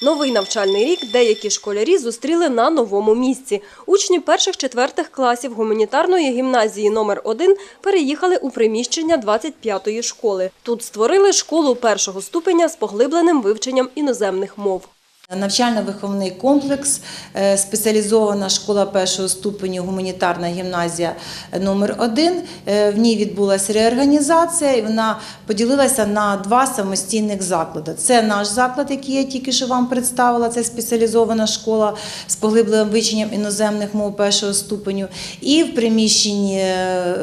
Новий навчальний рік деякі школярі зустріли на новому місці. Учні перших-четвертих класів гуманітарної гімназії номер 1 переїхали у приміщення 25-ї школи. Тут створили школу першого ступеня з поглибленим вивченням іноземних мов. Навчально-виховний комплекс, е, спеціалізована школа першого ступеню гуманітарна гімназія номер 1 Е, В ній відбулася реорганізація і вона поділилася на два самостійних заклади. Це наш заклад, який я тільки що вам представила, це спеціалізована школа з поглибленим вивченням іноземних мов першого ступеню. І в приміщенні, е,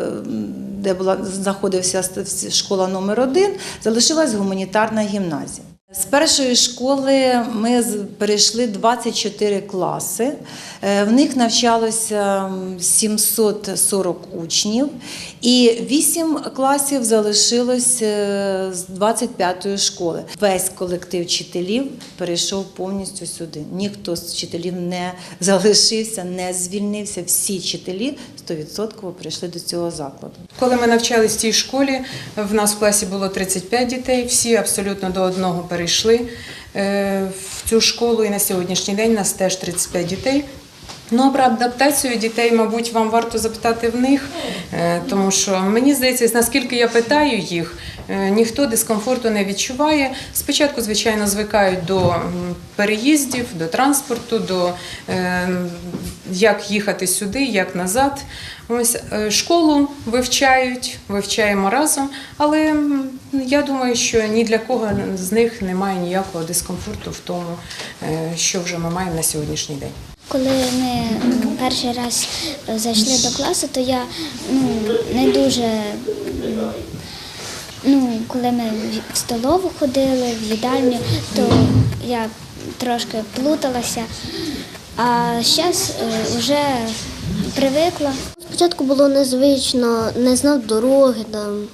де була знаходився школа номер 1 залишилась гуманітарна гімназія. З першої школи ми перейшли 24 класи. Е, В них навчалося 740 учнів, і 8 класів залишилось е, з 25-ї школи. Весь колектив вчителів перейшов повністю сюди. Ніхто з вчителів не залишився, не звільнився. Всі вчителі 100% прийшли до цього закладу. Коли ми навчались в цій школі, в нас в класі було 35 дітей, всі абсолютно до одного перейшли е, в цю школу, і на сьогоднішній день нас теж 35 дітей. Ну, а про адаптацію дітей, мабуть, вам варто запитати в них, е, тому що мені здається, наскільки я питаю їх, е, ніхто дискомфорту не відчуває. Спочатку, звичайно, звикають до переїздів, до транспорту, до як їхати сюди, як назад. Ось е, школу вивчають, вивчаємо разом, але я думаю, що ні для кого з них немає ніякого дискомфорту в тому, е, що вже ми маємо на сьогоднішній день. Коли ми перший раз е, зайшли до класу, то я ну, не дуже. Ну, коли ми в- столову ходили, в їдальню, то я трошки плуталася. А зараз вже привикла. Спочатку було незвично, не знав дороги там,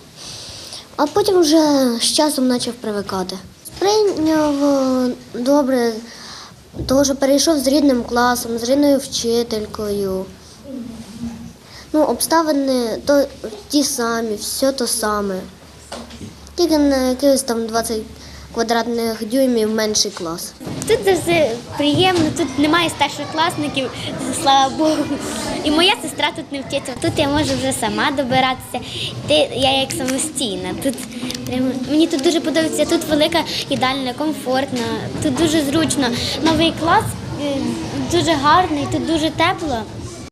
а потім вже з часом почав привикати. Сприйняв е, добре, тому що перейшов з рідним класом, з рідною вчителькою. Ну, обставини то ті самі, все то саме. Тільки на якихось там 20 квадратних дюймів менший клас. Тут завжди приємно, тут немає старшокласників, слава Богу. І моя сестра тут не вчиться. Тут я можу вже сама добиратися. Я як самостійна. Тут мені тут дуже подобається. Тут велика їдальня, комфортна, тут дуже зручно. Новий клас е, дуже гарний, тут дуже тепло.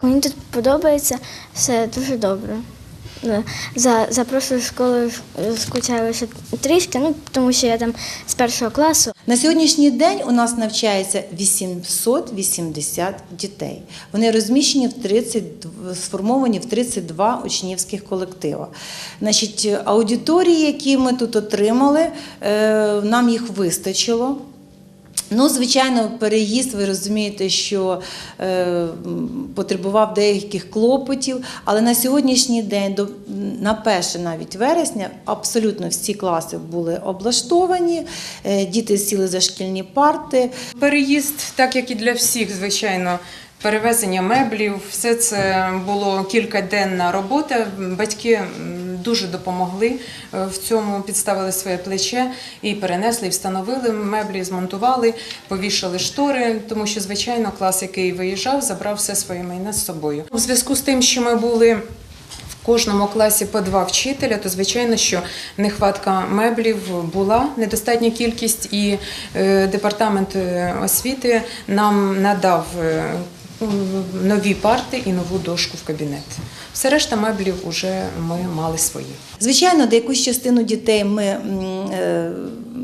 Мені тут подобається все дуже добре. За, за прошлою школою скучаю трішки, ну тому що я там з першого класу. На сьогоднішній день у нас навчається 880 дітей. Вони розміщені в 30, сформовані в 32 учнівських колектива. Значить, аудиторії, які ми тут отримали, е, нам їх вистачило. Ну, звичайно, переїзд, ви розумієте, що е, потребував деяких клопотів, але на сьогоднішній день, до, на перше навіть вересня, абсолютно всі класи були облаштовані, е, діти сіли за шкільні парти. Переїзд, так як і для всіх, звичайно. Перевезення меблів, все це було кількаденна робота. Батьки дуже допомогли е, в цьому, підставили своє плече і перенесли, і встановили меблі, змонтували, повішали штори, тому що, звичайно, клас, який виїжджав, забрав все своє майно з собою. У зв'язку з тим, що ми були в кожному класі по два вчителя, то звичайно, що нехватка меблів була, недостатня кількість, і е, департамент е, освіти нам надав. Нові парти і нову дошку в кабінет. Все решта меблів вже ми мали свої. Звичайно, якусь частину дітей ми е,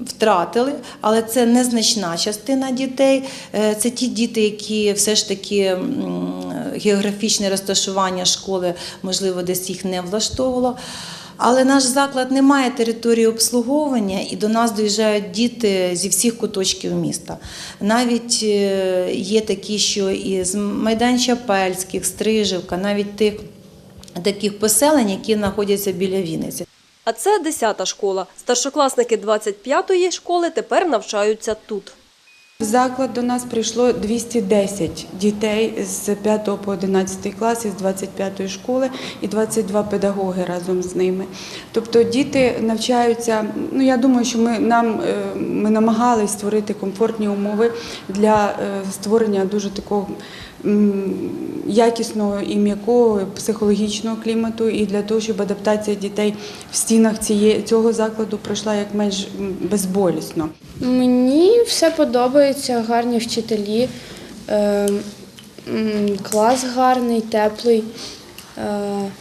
втратили, але це незначна частина дітей. Е, Це ті діти, які все ж таки географічне розташування школи, можливо, десь їх не влаштовувало. Але наш заклад не має території обслуговування, і до нас доїжджають діти зі всіх куточків міста. Навіть е, є такі, що із Майдан Чапельських, Стрижівка, навіть тих таких поселень, які знаходяться біля Вінниці. А це 10-та школа. Старшокласники 25-ї школи тепер навчаються тут. В заклад до нас прийшло 210 дітей з 5 по 11 клас із 25 школи і 22 педагоги разом з ними. Тобто діти навчаються. Ну я думаю, що ми нам е, ми намагались створити комфортні умови для е, створення дуже такого. Якісного і м'якого психологічного клімату, і для того, щоб адаптація дітей в стінах цієї цього закладу пройшла як менш безболісно. Мені все подобається, гарні вчителі, е, клас гарний, теплий. Е,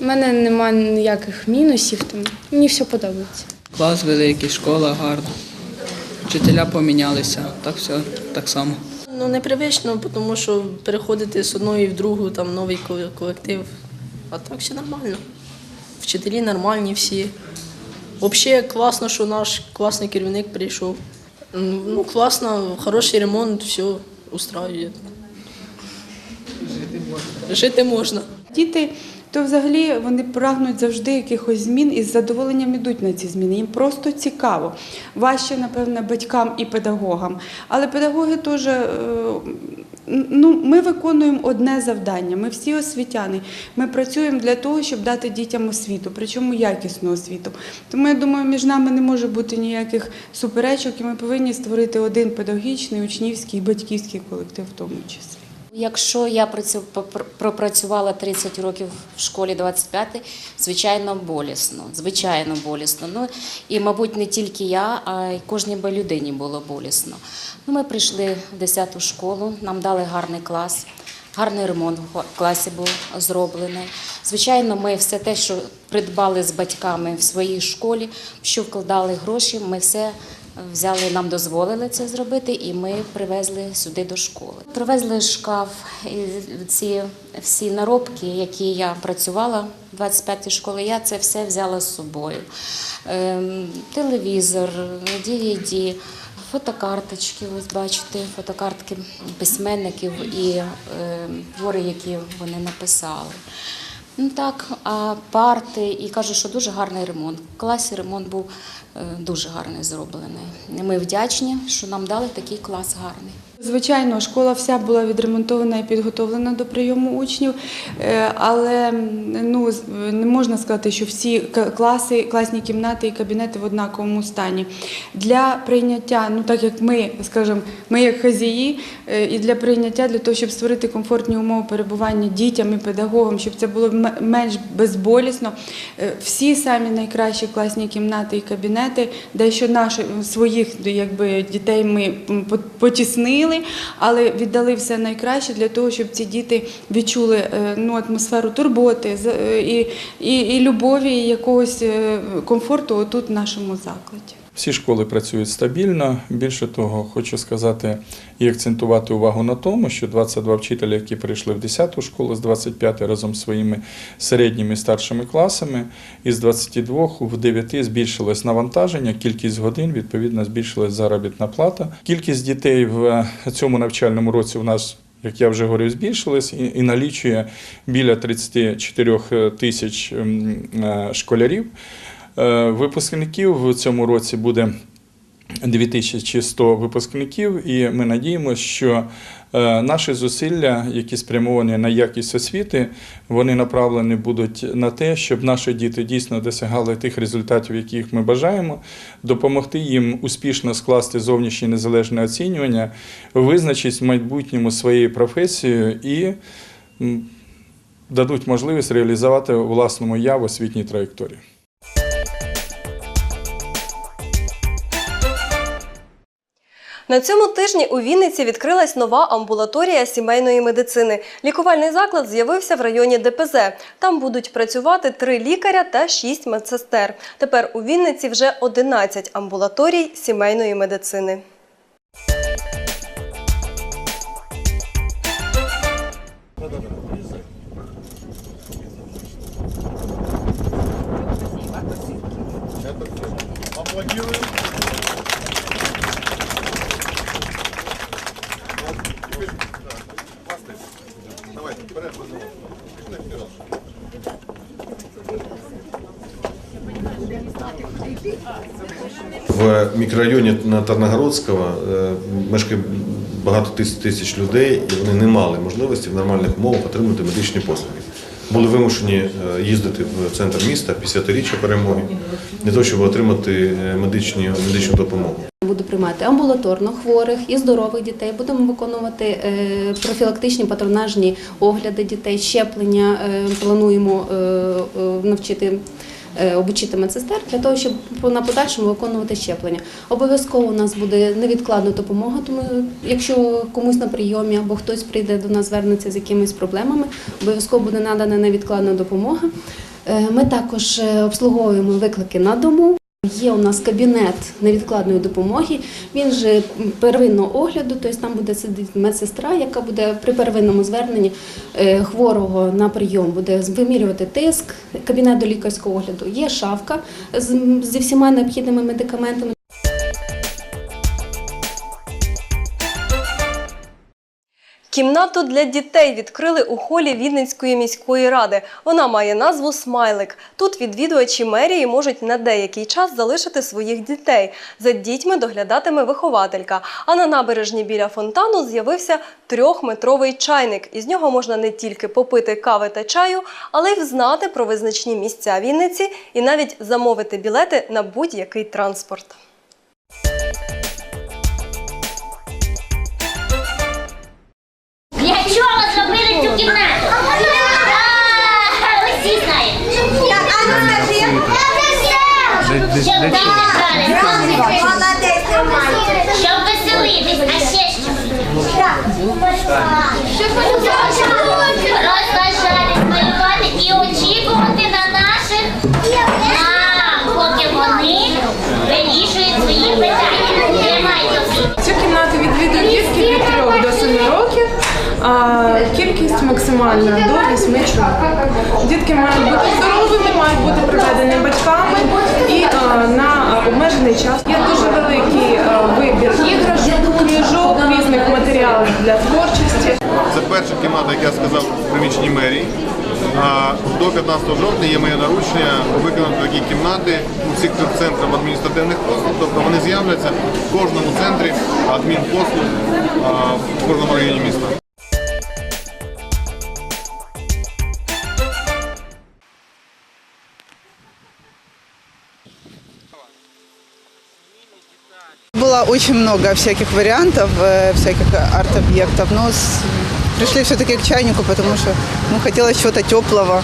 У мене немає ніяких мінусів, тому мені все подобається. Клас великий, школа гарна. Вчителя помінялися, так все так само. Ну, непривично, тому що переходити з одної в другу, там новий колектив. А так все нормально. Вчителі нормальні всі. Взагалі класно, що наш класний керівник прийшов. Ну, класно, хороший ремонт, все устраює. Жити можна. Діти то взагалі вони прагнуть завжди якихось змін і з задоволенням ідуть на ці зміни. Їм просто цікаво. Важче, напевне, батькам і педагогам. Але педагоги теж. Ну, ми виконуємо одне завдання. Ми всі освітяни. Ми працюємо для того, щоб дати дітям освіту, причому якісну освіту. Тому я думаю, між нами не може бути ніяких суперечок, і ми повинні створити один педагогічний, учнівський і батьківський колектив в тому числі. Якщо я пропрацювала 30 років в школі 25, звичайно, болісно. Звичайно, болісно. Ну і, мабуть, не тільки я, а й кожній би людині було болісно. Ну, ми прийшли в 10 школу, нам дали гарний клас. Гарний ремонт в класі був зроблений. Звичайно, ми все те, що придбали з батьками в своїй школі, що вкладали гроші, ми все взяли, нам дозволили це зробити, і ми привезли сюди до школи. Привезли шкаф і ці всі наробки, які я працювала в 25-й школі, я це все взяла з собою. Ем, Телевізор, DVD, фотокарточки, ось бачите, фотокартки письменників і е, твори, які вони написали. Ну так, а парти, і каже, що дуже гарний ремонт. В класі ремонт був е, дуже гарний зроблений. Ми вдячні, що нам дали такий клас гарний. Звичайно, школа вся була відремонтована і підготовлена до прийому учнів, е, але ну, не можна сказати, що всі класи, класні кімнати і кабінети в однаковому стані. Для прийняття, ну так як ми, скажімо, ми як хазії, е, і для прийняття, для того, щоб створити комфортні умови перебування дітям і педагогам, щоб це було менш безболісно, е, всі самі найкращі класні кімнати і кабінети, дещо наших своїх якби, дітей ми м, по- але віддали все найкраще для того, щоб ці діти відчули е, ну, атмосферу турботи е, і, і, і любові, і якогось е, комфорту отут в нашому закладі. Всі школи працюють стабільно. Більше того, хочу сказати і акцентувати увагу на тому, що 22 вчителі, які прийшли в 10 школу з 25 разом з своїми середніми старшими класами, із 22 в 9 збільшилось навантаження, кількість годин, відповідно, збільшилась заробітна плата. Кількість дітей в цьому навчальному році у нас як я вже говорив, збільшилась і, налічує біля 34 тисяч е, школярів. Е, Випускників в цьому році буде 2100 випускників, і ми надіємося, що е, наші зусилля, які спрямовані на якість освіти, вони направлені будуть на те, щоб наші діти дійсно досягали тих результатів, яких ми бажаємо, допомогти їм успішно скласти зовнішнє незалежне оцінювання, визначитись в майбутньому своєю професією і дадуть можливість реалізувати власному я в освітній траєкторії. На цьому тижні у Вінниці відкрилась нова амбулаторія сімейної медицини. Лікувальний заклад з'явився в районі ДПЗ. Там будуть працювати три лікаря та шість медсестер. Тепер у Вінниці вже 11 амбулаторій сімейної медицини. В мікрорайоні на Тарногородського е, мешкає багато тисяч, тисяч людей, і вони не мали можливості в нормальних умовах отримати медичні послуги. Були вимушені е, їздити в центр міста після річчя перемоги для того, щоб отримати е, медичні, медичну допомогу. Буду приймати амбулаторно хворих і здорових дітей. Будемо виконувати профілактичні патронажні огляди дітей, щеплення. Плануємо навчити. Е, Обучити медсестер для того, щоб на подальшому виконувати щеплення. Обов'язково у нас буде невідкладна допомога. Тому, якщо комусь на прийомі або хтось прийде до нас, звернеться з якимись проблемами, обов'язково буде надана невідкладна допомога. Е, Ми також е, обслуговуємо виклики на дому. Є у нас кабінет невідкладної допомоги. Він же первинного огляду, тобто там буде сидіти медсестра, яка буде при первинному зверненні е, хворого на прийом, буде вимірювати тиск, кабінет до лікарського огляду. Є шафка зі всіма необхідними медикаментами. Кімнату для дітей відкрили у холі Відненської міської ради. Вона має назву Смайлик. Тут відвідувачі мерії можуть на деякий час залишити своїх дітей. За дітьми доглядатиме вихователька. А на набережні біля фонтану з'явився трьохметровий чайник. Із нього можна не тільки попити кави та чаю, але й взнати про визначні місця Вінниці і навіть замовити білети на будь-який транспорт. Для чого зробили цю кімнату? А кількість максимальна до 8 чоловік. Дітки мають бути здоровими, мають бути приведені батьками і а, на обмежений час. Є дуже великий а, вибір іграшок, книжок, різних матеріалів для творчості. Це перша кімната, як я сказав, в приміщенні мерії. До 15 жовтня є моє наручення виконати такі кімнати у всіх центрах адміністративних послуг. Тобто вони з'являться в кожному центрі адмінпослуг в кожному районі міста. Было очень много всяких вариантов, э, всяких арт-объектов, но с- пришли все-таки к чайнику, потому что ну, хотелось чего-то теплого,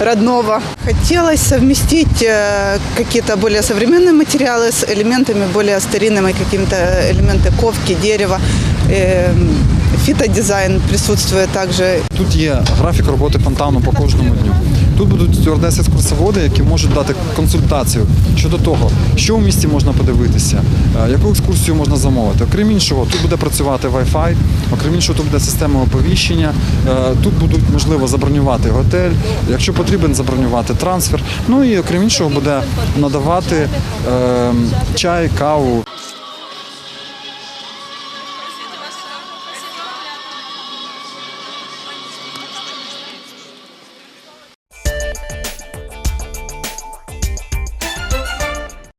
родного. Хотелось совместить э, какие-то более современные материалы с элементами более старинными, какими-то элементы ковки, дерева. Э, фитодизайн присутствует также. Тут є графік роботи фонтану по кожному дню. Тут будуть стюардеси екскурсоводи, які можуть дати консультацію щодо того, що в місті можна подивитися, е, яку екскурсію можна замовити. Окрім іншого, тут буде працювати Wi-Fi, окрім іншого, тут буде система оповіщення. е, Тут будуть можливо забронювати готель, якщо потрібен забронювати трансфер. Ну і окрім іншого, буде надавати е, чай, каву.